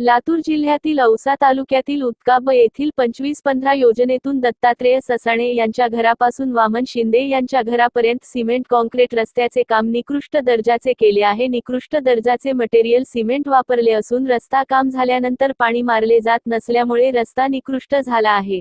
लातूर जिल्ह्यातील औसा तालुक्यातील उत्काब येथील पंचवीस पंधरा योजनेतून दत्तात्रेय ससाणे यांच्या घरापासून वामन शिंदे यांच्या घरापर्यंत सिमेंट कॉन्क्रीट रस्त्याचे काम निकृष्ट दर्जाचे केले आहे. निकृष्ट दर्जाचे मटेरियल सिमेंट वापरले असून रस्ता काम झाल्यानंतर पाणी मारले जात नसल्यामुळे रस्ता निकृष्ट झाला आहे.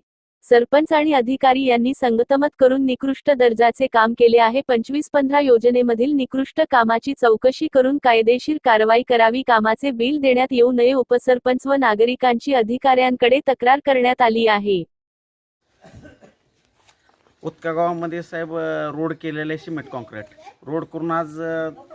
सरपंच आणि अधिकारी यांनी संगतमत करून निकृष्ट दर्जाचे काम केले आहे. पंचवीस पंधरा योजनेमधील निकृष्ट कामाची चौकशी करून कायदेशीर कारवाई करावी. कामाचे बिल देण्यात येऊ नये. उपसरपंच व नागरिकांची अधिकाऱ्यांकडे तक्रार करण्यात आली आहे. उत्का गावामध्ये साहेब रोड केलेले आहे सिमेंट कॉन्क्रीट. रोड करून आज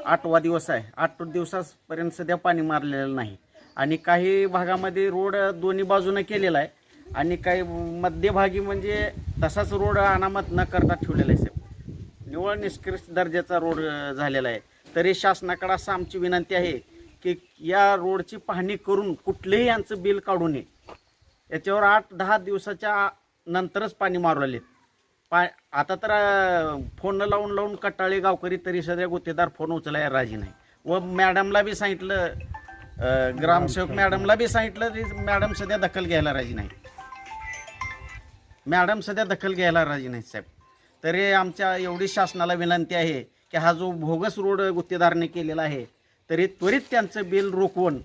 आठवा दिवस आहे. आठ दिवसापर्यंत सध्या पाणी मारलेलं नाही. आणि काही भागामध्ये रोड दोन्ही बाजूने केलेला आहे. आणि काही मध्यभागी म्हणजे तसाच रोड अनामत न करता ठेवलेला आहे साहेब. निव्वळ निष्कृष्ट दर्जाचा रोड झालेला आहे. तरी शासनाकडे असं आमची विनंती आहे की या रोडची पाहणी करून कुठलेही यांचं बिल काढू नये. याच्यावर आठ दहा दिवसाच्या नंतरच पाणी मारू लागलेत पा आता तर फोन लावून लावून कटाळे गावकरी तरी सध्या गुत्तेदार फोन उचलाय राजी नाही. व मॅडमला बी सांगितलं ग्रामसेवक मॅडमला बी सांगितलं तरी मॅडम सध्या दखल घ्यायला राजी नाही. मॅडम सध्या दखल घ्यायला राजी नाहीत साहेब. तरी आमच्या एवढी शासनाला विनंती आहे की हा जो भोगस रोड गुत्तेदारने केलेला आहे तरी त्वरित त्यांचं बिल रोखवून